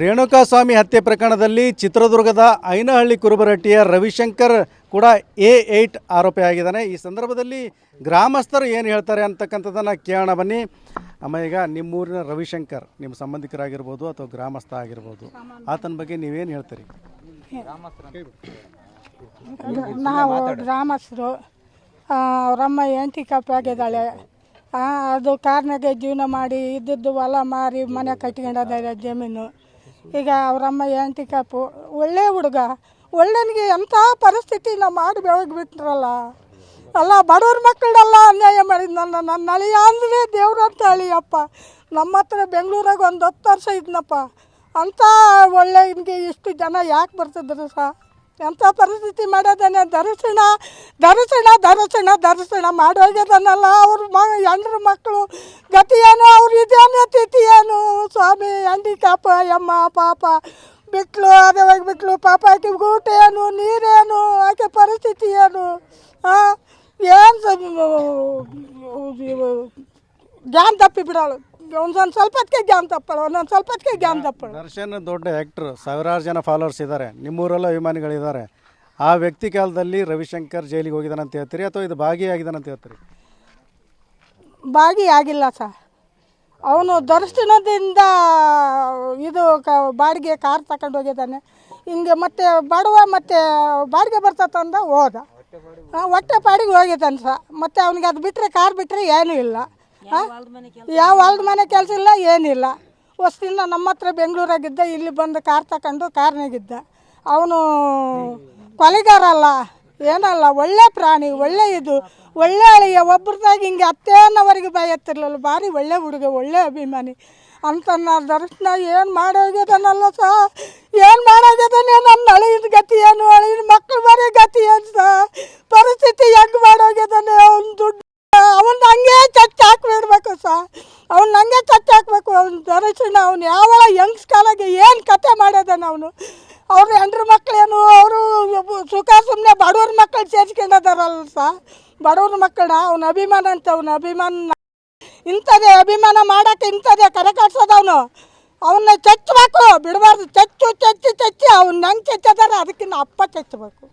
ರೇಣುಕಾಸ್ವಾಮಿ ಹತ್ಯೆ ಪ್ರಕರಣದಲ್ಲಿ ಚಿತ್ರದುರ್ಗದ ಐನಹಳ್ಳಿ ಕುರುಬರಟ್ಟಿಯ ರವಿಶಂಕರ್ ಕೂಡ ಎ ಏಯ್ಟ್ ಆರೋಪಿಯಾಗಿದ್ದಾನೆ ಈ ಸಂದರ್ಭದಲ್ಲಿ ಗ್ರಾಮಸ್ಥರು ಏನು ಹೇಳ್ತಾರೆ ಅಂತಕ್ಕಂಥದ್ದನ್ನು ಕೇಳೋಣ ಬನ್ನಿ. ಅಮ್ಮ, ಈಗ ನಿಮ್ಮೂರಿನ ರವಿಶಂಕರ್, ನಿಮ್ಮ ಸಂಬಂಧಿಕರಾಗಿರ್ಬೋದು ಅಥವಾ ಗ್ರಾಮಸ್ಥ ಆಗಿರ್ಬೋದು, ಆತನ ಬಗ್ಗೆ ನೀವೇನು ಹೇಳ್ತೀರಿ? ನಾವು ಗ್ರಾಮಸ್ಥರು ಅವರಮ್ಮ ಎಂಟಿ ಕಪ್ಪಾಗಿದ್ದಾಳೆ. ಅದು ಕಾರ್ನಾಗೆ ಜೀವನ ಮಾಡಿ ಇದ್ದದ್ದು ಹೊಲ ಮಾರಿ ಮನೆ ಕಟ್ಕೊಂಡಿದ್ದಾರೆ ಜಮೀನು. ಈಗ ಅವರಮ್ಮ ಎಂಟಿ ಕಾಪು ಒಳ್ಳೆ ಹುಡುಗ. ಒಳ್ಳೆನಿಗೆ ಎಂಥ ಪರಿಸ್ಥಿತಿ ನಾವು ಮಾಡಿ ಬೆಳಗ್ಬಿಟ್ರಲ್ಲ ಅಲ್ಲ, ಬಡವ್ರ ಮಕ್ಕಳೆಲ್ಲ ಅನ್ಯಾಯ ಮಾಡಿದ ನನ್ನ ನನ್ನ ಅಳಿಯ ಅಂದರೆ ದೇವ್ರಂತ ಅಳಿಯಪ್ಪ ನಮ್ಮ ಹತ್ರ ಬೆಂಗಳೂರಾಗ ಒಂದು ಹತ್ತು ವರ್ಷ ಇದ್ನಪ್ಪ. ಅಂಥ ಒಳ್ಳೆಯನಿಗೆ ಇಷ್ಟು ಜನ ಯಾಕೆ ಬರ್ತಿದ್ರು ಸಹ ಎಂಥ ಪರಿಸ್ಥಿತಿ ಮಾಡೋದನ್ನ ದರ್ಶನ ದರ್ಶನ ದರ್ಶನ ದರ್ಶನ ಮಾಡೋಗ್ಯದನ್ನಲ್ಲ ಅವ್ರ ಮ ಹೆಂಡ್ರ ಮಕ್ಕಳು ಗತಿ ಏನು ಅವ್ರು ಇದೇನು ತಿಥಿ ಏನು ಸ್ವಾಮಿ ಹ್ಯಾಂಡಿಕ್ಯಾಪ ಯಮ್ಮ ಪಾಪ ಬಿಟ್ಲು ಅದೇ ಹೋಗಿ ಬಿಟ್ಲು ಪಾಪ ಆಕೆ ಊಟ ಏನು ನೀರೇನು ಆಕೆ ಪರಿಸ್ಥಿತಿ ಏನು ಹಾಂ ಏನು ಜ್ಞಾನ ತಪ್ಪಿ ಬಿಡೋಳು ಒಂದೊಂದು ಸ್ವಲ್ಪ ಹೊತ್ತಿಗೆ ಜ್ಞಾನ ತಪ್ಪಳು ಒಂದೊಂದು ಸ್ವಲ್ಪ ಹೊತ್ತಿಗೆ ಜ್ಞಾನ ತಪ್ಪಳು ದರ್ಶನ್ ದೊಡ್ಡ ಆ್ಯಕ್ಟ್ರ್ ಸಾವಿರಾರು ಜನ ಫಾಲೋವರ್ಸ್ ಇದ್ದಾರೆ ನಿಮ್ಮೂರಲ್ಲ ಅಭಿಮಾನಿಗಳಿದ್ದಾರೆ ಆ ವ್ಯಕ್ತಿ ಕಾಲದಲ್ಲಿ ರವಿಶಂಕರ್ ಜೈಲಿಗೆ ಹೋಗಿದ್ದಾನೆ ಅಂತ ಹೇಳ್ತೀರಿ ಅಥವಾ ಇದು ಭಾಗಿಯಾಗಿದ್ದಾನೆ ಅಂತ ಹೇಳ್ತೀರಿ? ಭಾಗಿಯಾಗಿಲ್ಲ ಸರ್. ಅವನು ದರ್ಶನದಿಂದ ಇದು ಕ ಬಾಡಿಗೆ ಕಾರ್ ತಗೊಂಡು ಹೋಗಿದ್ದಾನೆ. ಹಿಂಗೆ ಮತ್ತೆ ಬಡವ ಮತ್ತೆ ಬಾಡಿಗೆ ಬರ್ತದಂದ ಹೋದ. ಆ, ಹೊಟ್ಟೆ ಪಾಡಿಗೆ ಹೋಗಿದ್ದಾನೆ ಸರ್. ಮತ್ತೆ ಅವನಿಗೆ ಅದು ಬಿಟ್ಟರೆ ಕಾರ್ ಬಿಟ್ಟರೆ ಏನೂ ಇಲ್ಲ? ಯಾವ ಹೊಲ್ದ ಮನೆ ಕೆಲಸ ಇಲ್ಲ? ಏನಿಲ್ಲ. ಹೊಸ್ತಿಂದ ನಮ್ಮ ಹತ್ರ ಬೆಂಗಳೂರಾಗಿದ್ದ ಇಲ್ಲಿ ಬಂದು ಕಾರ್ ತಗೊಂಡು ಕಾರ್ನಾಗಿದ್ದ. ಅವನು ಕೊಲೆಗಾರಲ್ಲ ಏನಲ್ಲ ಒಳ್ಳೆ ಪ್ರಾಣಿ ಒಳ್ಳೆ ಇದು ಒಳ್ಳೆ ಅಳಿಯ ಒಬ್ರದಾಗ ಹಿಂಗೆ ಅತ್ತೇನವರೆಗೆ ಬಾಯತ್ತಿರಲಿಲ್ಲ ಭಾರಿ ಒಳ್ಳೆ ಹುಡುಗ ಒಳ್ಳೆ ಅಭಿಮಾನಿ. ಅಂತ ನಾ ದರ್ಶನ ಏನು ಮಾಡೋಗ್ಯದನಲ್ಲ ಸಾ? ಏನು ಮಾಡೋಗ್ಯದನೇ ನನ್ನ ಅಳಿದ ಗತಿ ಏನು ಅಳಿದ ಮಕ್ಳು ಬರೀ ಗತಿ ಏನು ಸಾ ಪರಿಸ್ಥಿತಿ ಹೆಂಗೆ ಮಾಡೋಗ್ಯದನೆ ಅವ್ನ ದುಡ್ಡು ಅವನ್ನ ಹಂಗೆ ಚಚ್ಚ ಹಾಕ್ಬಿಡ್ಬೇಕು ಸಾ ಅವ್ನ ನನಗೆ ಕತ್ತೆ ಹಾಕ್ಬೇಕು, ಅವ್ನು ದರ್ಶನ ಅವ್ನು ಯಾವಳ ಯಂಗ್ಸ್ ಕಾಲಾಗೆ ಏನು ಕತೆ ಮಾಡ್ಯದಾನ ಅವನು? ಅವ್ರ ಹೆಂಡ್ರ ಮಕ್ಕಳೇನು ಅವರು ಸುಖ ಸುಮ್ಮನೆ ಬಡವ್ರ ಮಕ್ಕಳು ಸೇರ್ಸ್ಕೊಂಡದಾರಲ್ಲ ಸಹ ಬಡವ್ರ ಮಕ್ಕಳನ್ನ ಅವ್ನ ಅಭಿಮಾನ ಅಂತ, ಅವ್ನ ಅಭಿಮಾನ ಇಂಥದೇ ಅಭಿಮಾನ ಮಾಡೋಕ್ಕೆ ಇಂಥದೇ ಕರೆ ಕಟ್ಸೋದವನು ಅವನ್ನ ಚಚ್ಚಬೇಕು ಬಿಡಬಾರ್ದು. ಚಚ್ಚು, ಚಚ್ಚಿ ಚಚ್ಚಿ, ಅವ್ನು ನಂಗೆ ಚಚ್ಚದಾರ ಅದಕ್ಕಿಂತ ಅಪ್ಪ ಚಚ್ಚಬೇಕು